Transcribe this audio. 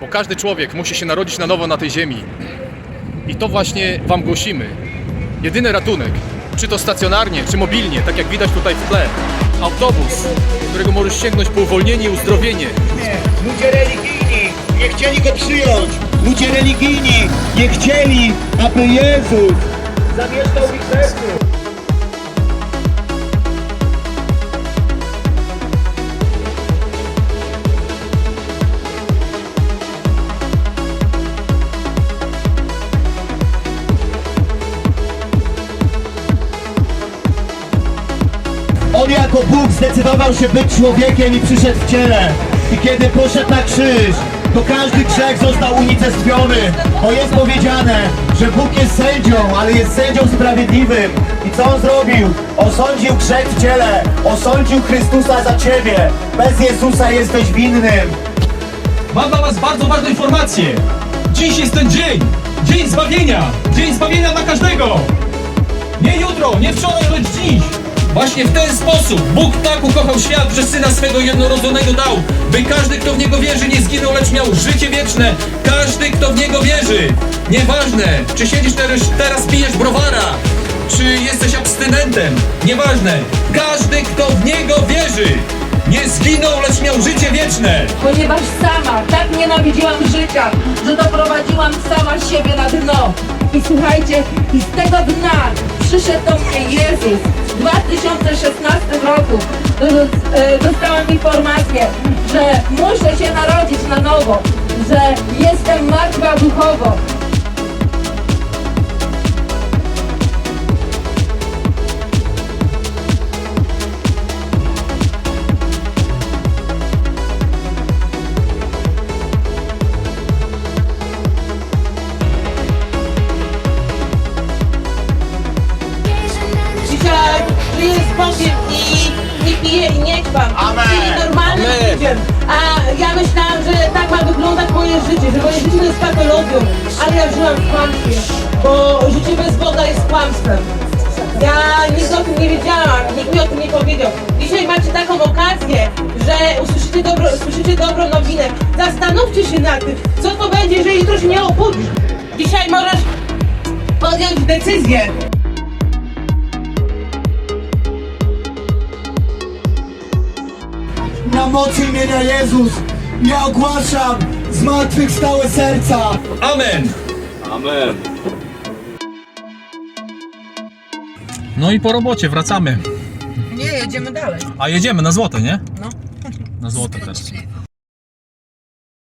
bo każdy człowiek musi się narodzić na nowo na tej ziemi. I to właśnie Wam głosimy. Jedyny ratunek, czy to stacjonarnie, czy mobilnie, tak jak widać tutaj w tle. Autobus, którego możesz sięgnąć po uwolnienie i uzdrowienie. Ludzie religijni nie chcieli go przyjąć. Ludzie religijni nie chcieli, aby Jezus zamieszkał w ich sercu. On jako Bóg zdecydował się być człowiekiem i przyszedł w ciele. I kiedy poszedł na krzyż, to każdy grzech został unicestwiony. Bo jest powiedziane, że Bóg jest sędzią, ale jest sędzią sprawiedliwym. I co on zrobił? Osądził grzech w ciele. Osądził Chrystusa za ciebie. Bez Jezusa jesteś winnym. Mam dla was bardzo ważną informację. Dziś jest ten dzień. Dzień zbawienia. Dzień zbawienia dla każdego. Nie jutro, nie wczoraj, lecz dziś. Właśnie w ten sposób Bóg tak ukochał świat, że Syna swego jednorodzonego dał, by każdy, kto w Niego wierzy, nie zginął, lecz miał życie wieczne. Każdy, kto w Niego wierzy. Nieważne, czy siedzisz teraz, teraz pijesz browara, czy jesteś abstynentem. Nieważne, każdy, kto w Niego wierzy, nie zginął, lecz miał życie wieczne. ponieważ sama tak nienawidziłam życia, że doprowadziłam sama siebie na dno. I słuchajcie, i z tego dna przyszedł do mnie Jezus. W 2016 roku e, dostałam informację, że muszę się narodzić na nowo, że jestem martwa ćpam. Amen. Żyję normalnym Amen. A ja myślałam, że tak ma wyglądać moje życie, że moje życie to jest patologią. Ale ja żyłam w kłamstwie, bo życie bez Boga jest kłamstwem. Ja nigdy o tym nie wiedziałam, nikt mi o tym nie powiedział. Dzisiaj macie taką okazję, że usłyszycie, dobro, usłyszycie dobrą nowinę. Zastanówcie się nad tym, co to będzie, jeżeli jutro się nie obudzisz. Dzisiaj możesz podjąć decyzję. Na mocy imienia Jezus ja ogłaszam zmartwychwstałe serca. Amen. No i po robocie wracamy. Nie, jedziemy dalej. A jedziemy na złote, nie? No. Na złote teraz.